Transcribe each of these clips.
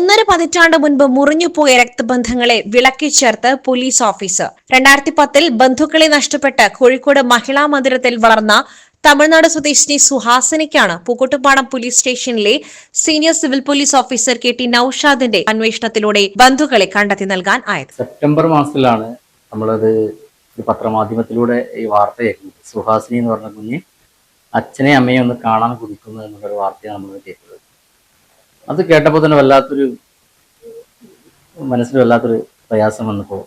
ഒന്നര പതിറ്റാണ്ട് മുൻപ് മുറിഞ്ഞുപോയ രക്തബന്ധങ്ങളെ വിളക്കി ചേർത്ത് പോലീസ് ഓഫീസർ. രണ്ടായിരത്തി പത്തിൽ ബന്ധുക്കളെ നഷ്ടപ്പെട്ട് കോഴിക്കോട് മഹിളാ മന്ദിരത്തിൽ വളർന്ന തമിഴ്നാട് സ്വദേശിനി സുഹാസിനിക്കാണ് പൂക്കോട്ടുപാടം പോലീസ് സ്റ്റേഷനിലെ senior civil police officer K T നൌഷാദിന്റെ അന്വേഷണത്തിലൂടെ ബന്ധുക്കളെ കണ്ടെത്തി നൽകാൻ ആയത്. സെപ്റ്റംബർ മാസത്തിലാണ് നമ്മളത് പത്രമാധ്യമത്തിലൂടെ ഈ വാർത്ത കേൾക്കുന്നത് സുഹാസിനി എന്ന് പറഞ്ഞ കുഞ്ഞ് അച്ഛനെ അമ്മയെ ഒന്ന് കാണാൻ കുതിക്കുന്നു എന്നുള്ളൊരു വാർത്തയാണ് നമ്മൾ കേട്ടത്. അത് കേട്ടപ്പോൾ തന്നെ വല്ലാത്തൊരു മനസ്സിൽ വല്ലാത്തൊരു പ്രയാസം വന്നപ്പോൾ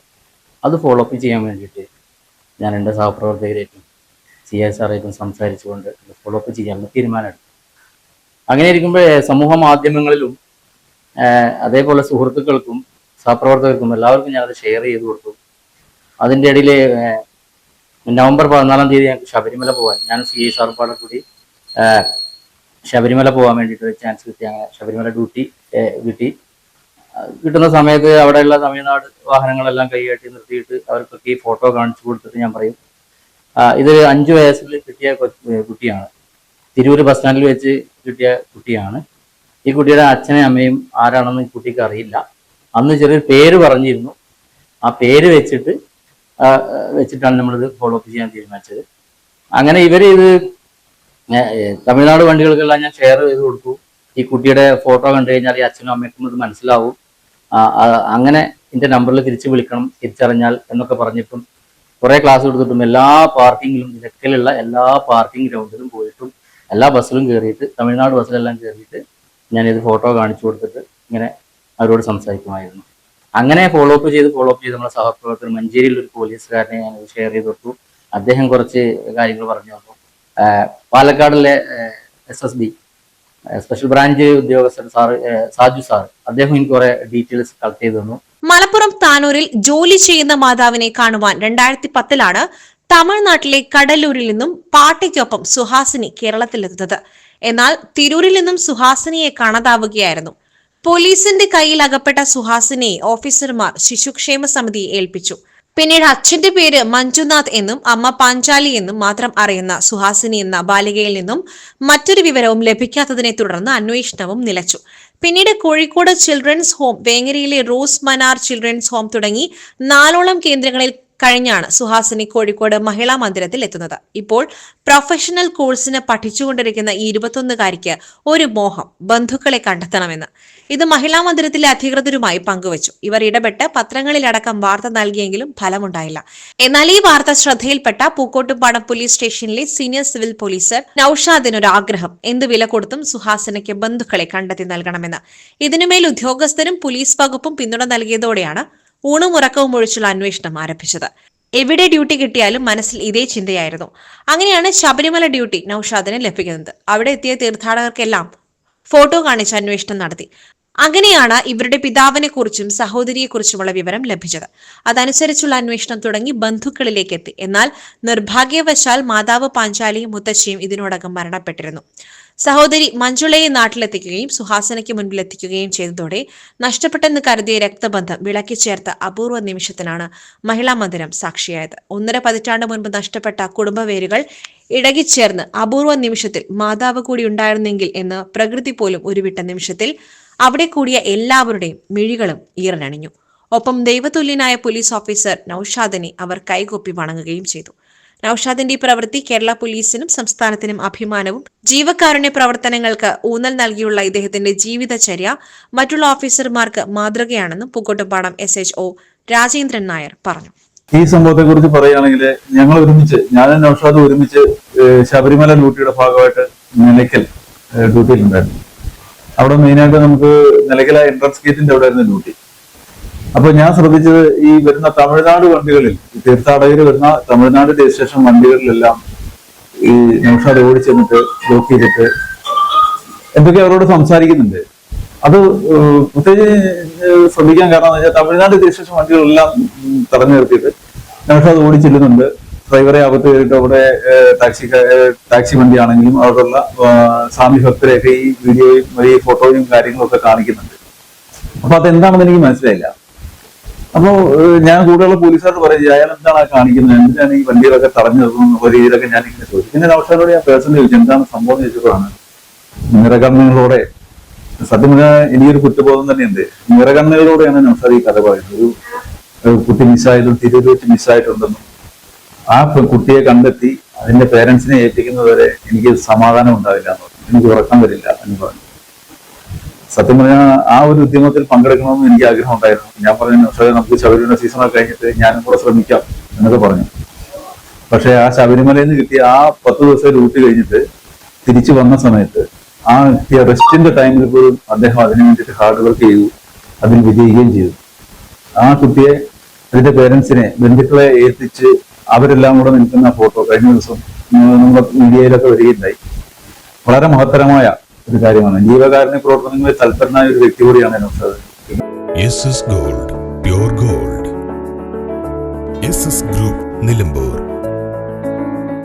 അത് ഫോളോ അപ്പ് ചെയ്യാൻ വേണ്ടിയിട്ട് ഞാൻ എന്റെ സഹപ്രവർത്തകരായിട്ടും സി എസ് ആറായിട്ടും സംസാരിച്ചുകൊണ്ട് ഫോളോ അപ്പ് ചെയ്യാനുള്ള തീരുമാനമെടുത്തു. അങ്ങനെ ഇരിക്കുമ്പോൾ സമൂഹ മാധ്യമങ്ങളിലും അതേപോലെ സുഹൃത്തുക്കൾക്കും സഹപ്രവർത്തകർക്കും എല്ലാവർക്കും ഞാനത് ഷെയർ ചെയ്ത് കൊടുത്തു. അതിന്റെ ഇടയിൽ നവംബർ പതിനാലാം തീയതി ഞങ്ങൾക്ക് ശബരിമല പോകാൻ ഞാൻ സി എസ് ആർപ്പാടെ കൂടി ശബരിമല പോകാൻ വേണ്ടിയിട്ട് ഒരു ചാൻസ് കിട്ടി. അങ്ങനെ ശബരിമല ഡ്യൂട്ടി കിട്ടി. കിട്ടുന്ന സമയത്ത് അവിടെയുള്ള തമിഴ്നാട് വാഹനങ്ങളെല്ലാം കൈകാട്ടി നിർത്തിയിട്ട് അവർക്കൊക്കെ ഈ ഫോട്ടോ കാണിച്ചു കൊടുത്തിട്ട് ഞാൻ പറയും ഇതൊരു ഇത് അഞ്ചു വയസ്സിൽ കിട്ടിയ കുട്ടിയാണ്. തിരൂര് ബസ് സ്റ്റാൻഡിൽ വെച്ച് കിട്ടിയ കുട്ടിയാണ്. ഈ കുട്ടിയുടെ അച്ഛനും അമ്മയും ആരാണെന്ന് ഈ കുട്ടിക്ക് അറിയില്ല. അന്ന് ചെറിയൊരു പേര് പറഞ്ഞിരുന്നു. ആ പേര് വെച്ചിട്ട് വെച്ചിട്ടാണ് നമ്മളിത് ഫോളോ അപ്പ് ചെയ്യാൻ തീരുമാനിച്ചത്. അങ്ങനെ ഇവർ ഇത് തമിഴ്നാട് വണ്ടികൾക്കെല്ലാം ഞാൻ ഷെയർ ചെയ്ത് കൊടുത്തു. ഈ കുട്ടിയുടെ ഫോട്ടോ കണ്ടു കഴിഞ്ഞാൽ ഈ അച്ഛനും അമ്മയ്ക്കും ഇത് മനസ്സിലാവും. അങ്ങനെ എന്റെ നമ്പറിൽ തിരിച്ച് വിളിക്കണം തിരിച്ചറിഞ്ഞാൽ എന്നൊക്കെ പറഞ്ഞിട്ടും കുറെ ക്ലാസ് കൊടുത്തിട്ടും എല്ലാ പാർക്കിങ്ങിലും നിലക്കലുള്ള എല്ലാ പാർക്കിംഗ് ഗ്രൗണ്ടിലും പോയിട്ടും എല്ലാ ബസ്സിലും കയറിയിട്ട് തമിഴ്നാട് ബസ്സിലെല്ലാം കയറിയിട്ട് ഞാൻ ഇത് ഫോട്ടോ കാണിച്ചു കൊടുത്തിട്ട് ഇങ്ങനെ അവരോട് സംസാരിക്കുമായിരുന്നു. അങ്ങനെ ഫോളോ അപ്പ് ചെയ്ത് ഫോളോ അപ്പ് ചെയ്ത് നമ്മുടെ സഹപ്രവർത്തകർ മഞ്ചേരിയിൽ ഒരു പോലീസുകാരനെ ഞാൻ ഷെയർ ചെയ്ത് കൊടുത്തു. അദ്ദേഹം കുറച്ച് കാര്യങ്ങൾ പറഞ്ഞു തന്നു. പാലക്കാടിലെ S S B special branch ഉദ്യോഗസ്ഥൻ സാർ സാജു സാർ. അദ്ദേഹം എനിക്ക് കുറെ ഡീറ്റെയിൽസ് കളക്ട് ചെയ്തു തന്നു. മലപ്പുറം താനൂരിൽ ജോലി ചെയ്യുന്ന മാതാവിനെ കാണുവാൻ രണ്ടായിരത്തി പത്തിലാണ് തമിഴ്നാട്ടിലെ കടലൂരിൽ നിന്നും പാട്ടയ്ക്കൊപ്പം സുഹാസിനി കേരളത്തിലെത്തുന്നത്. എന്നാൽ തിരൂരിൽ നിന്നും സുഹാസിനിയെ കാണാതാവുകയായിരുന്നു. പോലീസിന്റെ കയ്യിൽ അകപ്പെട്ട സുഹാസിനിയെ ഓഫീസർമാർ ശിശുക്ഷേമ സമിതിയെ ഏൽപ്പിച്ചു. പിന്നീട് അച്ഛന്റെ പേര് മഞ്ജുനാഥ് എന്നും അമ്മ പാഞ്ചാലി എന്നും മാത്രം അറിയുന്ന സുഹാസിനി എന്ന ബാലികയിൽ നിന്നും മറ്റൊരു വിവരവും ലഭിക്കാത്തതിനെ തുടർന്ന് അന്വേഷണവും നിലച്ചു. പിന്നീട് കോഴിക്കോട് ചിൽഡ്രൻസ് ഹോം വേങ്ങരയിലെ റോസ് മനാർ ചിൽഡ്രൻസ് ഹോം തുടങ്ങി നാലോളം കേന്ദ്രങ്ങളിൽ കഴിഞ്ഞാണ് സുഹാസിനി കോഴിക്കോട് മഹിളാ മന്ദിരത്തിൽ എത്തുന്നത്. ഇപ്പോൾ പ്രൊഫഷണൽ കോഴ്സിന് പഠിച്ചുകൊണ്ടിരിക്കുന്ന ഈ ഇരുപത്തൊന്നുകാരിക്ക് ഒരു മോഹം ബന്ധുക്കളെ കണ്ടെത്തണമെന്ന്. ഇത് മഹിളാ മന്ദിരത്തിലെ അധികൃതരുമായി പങ്കുവച്ചു. ഇവർ ഇടപെട്ട് പത്രങ്ങളിലടക്കം വാർത്ത നൽകിയെങ്കിലും ഫലമുണ്ടായില്ല. എന്നാൽ ഈ വാർത്ത ശ്രദ്ധയിൽപ്പെട്ട പൂക്കോട്ടുപാടം പോലീസ് സ്റ്റേഷനിലെ സീനിയർ സിവിൽ പോലീസർ നൌഷാദിനൊരു ആഗ്രഹം എന്ത് വില കൊടുത്തും സുഹാസിനയ്ക്ക് ബന്ധുക്കളെ കണ്ടെത്തി നൽകണമെന്ന്. ഇതിനുമേൽ ഉദ്യോഗസ്ഥരും പോലീസ് വകുപ്പും പിന്തുണ നൽകിയതോടെയാണ് ഊണും ഉറക്കവും ഒഴിച്ചുള്ള അന്വേഷണം ആരംഭിച്ചത്. എവിടെ ഡ്യൂട്ടി കിട്ടിയാലും മനസ്സിൽ ഇതേ ചിന്തയായിരുന്നു. അങ്ങനെയാണ് ശബരിമല ഡ്യൂട്ടി നൌഷാദിന് ലഭിക്കുന്നത്. അവിടെ എത്തിയ തീർത്ഥാടകർക്കെല്ലാം ഫോട്ടോ കാണിച്ച് അന്വേഷണം നടത്തി. അങ്ങനെയാണ് ഇവരുടെ പിതാവിനെ കുറിച്ചും സഹോദരിയെ കുറിച്ചുമുള്ള വിവരം ലഭിച്ചത്. അതനുസരിച്ചുള്ള അന്വേഷണം തുടങ്ങി ബന്ധുക്കളിലേക്ക് എത്തി. എന്നാൽ നിർഭാഗ്യവശാൽ മാതാവ് പാഞ്ചാലിയും മുത്തശ്ശിയും ഇതിനോടകം മരണപ്പെട്ടിരുന്നു. സഹോദരി മഞ്ജുളയെ നാട്ടിലെത്തിക്കുകയും സുഹാസനയ്ക്ക് മുൻപിലെത്തിക്കുകയും ചെയ്തതോടെ നഷ്ടപ്പെട്ടെന്ന് കരുതിയ രക്തബന്ധം വിളക്കി ചേർത്ത അപൂർവ നിമിഷത്തിനാണ് മഹിളാ മന്ദിരം സാക്ഷിയായത്. ഒന്നര പതിറ്റാണ്ട് മുൻപ് നഷ്ടപ്പെട്ട കുടുംബവേരുകൾ ഇടകിച്ചേർന്ന് അപൂർവ നിമിഷത്തിൽ മാതാവ് കൂടി ഉണ്ടായിരുന്നെങ്കിൽ എന്ന് പ്രകൃതി പോലും ഉരുവിട്ട നിമിഷത്തിൽ അവിടെ കൂടിയ എല്ലാവരുടെയും മിഴികളും ഈറനണിഞ്ഞു. ഒപ്പം ദൈവതുല്യനായ പോലീസ് ഓഫീസർ നൌഷാദിനെ അവർ കൈകൊപ്പി വണങ്ങുകയും ചെയ്തു. നൌഷാദിന്റെ ഈ പ്രവൃത്തി കേരള പോലീസിനും സംസ്ഥാനത്തിനും അഭിമാനവും ജീവകാരുണ്യ പ്രവർത്തനങ്ങൾക്ക് ഊന്നൽ നൽകിയുള്ള ഇദ്ദേഹത്തിന്റെ ജീവിതചര്യ മറ്റുള്ള ഓഫീസർമാർക്ക് മാതൃകയാണെന്നും Pookkottupadam S H O Rajendran Nair പറഞ്ഞു. ഈ സംഭവത്തെ കുറിച്ച് പറയുകയാണെങ്കിൽ ഞങ്ങൾ ഒരുമിച്ച് ഞാനും നൌഷാദ് ഒരുമിച്ച് ശബരിമല ഡ്യൂട്ടിയുടെ ഭാഗമായിട്ട് നിലയ്ക്കൽ ഡ്യൂട്ടിയിലുണ്ടായിരുന്നു. അവിടെ മെയിനായിട്ട് നമുക്ക് നിലയ്ക്കല എൻട്രൻസ് ഗേറ്റിന്റെ അവിടെ ആയിരുന്നു ഡ്യൂട്ടി അപ്പൊ ഞാൻ ശ്രദ്ധിച്ചത് ഈ വരുന്ന തമിഴ്നാട് വണ്ടികളിൽ ഈ തീർത്ഥാടകർ വരുന്ന തമിഴ്നാട് രജിസ്ട്രേഷൻ വണ്ടികളിലെല്ലാം ഈ നൌഷാദ് ഓടിച്ചെന്നിട്ട് ബ്ലോക്ക് ചെയ്തിട്ട് എന്തൊക്കെ അവരോട് സംസാരിക്കുന്നുണ്ട്. അത് പ്രത്യേകിച്ച് ശ്രദ്ധിക്കാൻ കാരണം എന്ന് വെച്ചാൽ തമിഴ്നാട് രജിസ്ട്രേഷൻ വണ്ടികളെല്ലാം തടഞ്ഞു നിർത്തിയിട്ട് നൗഷാദ് ഓടി ചെല്ലുന്നുണ്ട്. ഡ്രൈവറെ അകത്ത് കയറിയിട്ട് അവിടെ ടാക്സി ടാക്സി വണ്ടി ആണെങ്കിലും അവിടെയുള്ള സ്വാമി ഭക്തരെയൊക്കെ ഈ വീഡിയോയും ഈ ഫോട്ടോയും കാര്യങ്ങളൊക്കെ കാണിക്കുന്നുണ്ട്. അപ്പൊ അതെന്താണെന്ന് എനിക്ക് മനസ്സിലായില്ല. അപ്പോ ഞാൻ കൂടെയുള്ള പോലീസുകാരോട് പറയും അയാൾ എന്താണ് കാണിക്കുന്നത്? എന്തിനാണ് ഈ വണ്ടികളൊക്കെ തടഞ്ഞു നിർത്തുന്നത് ഒരു രീതിയിലൊക്കെ ഞാൻ ഇങ്ങനെ ചോദിച്ചു പിന്നെ നൗഷാദോട് ഞാൻ പേഴ്സണൽ ചോദിച്ചു എന്താണ് സംഭവം? ചോദിച്ചപ്പോഴാണ് നിറകണ്ണുകളോടെ സത്യം എനിക്കൊരു കുറ്റബോധം തന്നെയുണ്ട്. ഞാൻ നൗഷാദ് ഈ കഥ പറയുന്നത്. ഒരു കുട്ടി മിസ്സായതും തിരൂര് വെച്ച് മിസ്സായിട്ടുണ്ടെന്നും. ആ കുട്ടിയെ കണ്ടെത്തി അതിന്റെ പേരൻസിനെ ഏൽപ്പിക്കുന്നതുവരെ എനിക്ക് സമാധാനം ഉണ്ടാവില്ല എന്ന് പറഞ്ഞു. എനിക്ക് ഉറക്കം വരില്ല എന്ന് പറഞ്ഞു. സത്യം പറഞ്ഞാൽ ആ ഒരു ഉദ്യമത്തിൽ പങ്കെടുക്കണമെന്ന് എനിക്ക് ആഗ്രഹം ഉണ്ടായിരുന്നു. ഞാൻ പറഞ്ഞു പക്ഷേ നമുക്ക് ശബരിമല സീസണൊക്കെ കഴിഞ്ഞിട്ട് ഞാനും കൂടെ ശ്രമിക്കാം എന്നൊക്കെ പറഞ്ഞു. പക്ഷെ ആ ശബരിമലയിൽ നിന്ന് കിട്ടിയ ആ പത്ത് ദിവസം ഡ്യൂട്ടി കഴിഞ്ഞിട്ട് തിരിച്ചു വന്ന സമയത്ത് ആ കിട്ടിയ റെസ്റ്റിന്റെ ടൈമിൽ പോലും അദ്ദേഹം അതിനു വേണ്ടിയിട്ട് ഹാർഡ് വർക്ക് ചെയ്തു അതിൽ വിജയിക്കുകയും ചെയ്തു. ആ കുട്ടിയെ അതിന്റെ പേരൻസിനെ ബന്ധുക്കളെ ഏൽപ്പിച്ച് അവരെല്ലാം കൂടെ നിൽക്കുന്ന ഫോട്ടോ കഴിഞ്ഞ ദിവസം നമ്മുടെ മീഡിയയിലൊക്കെ വരികയുണ്ടായി. വളരെ മഹത്തരമായ ഒരു കാര്യമാണ്. ജീവകാരുണ്യ പ്രവർത്തനങ്ങളിൽ തൽപരനായ ഒരു വ്യക്തി കൂടിയാണ് ഗോൾഡ് ഗോൾഡ് ഗ്രൂപ്പ് നിലമ്പൂർ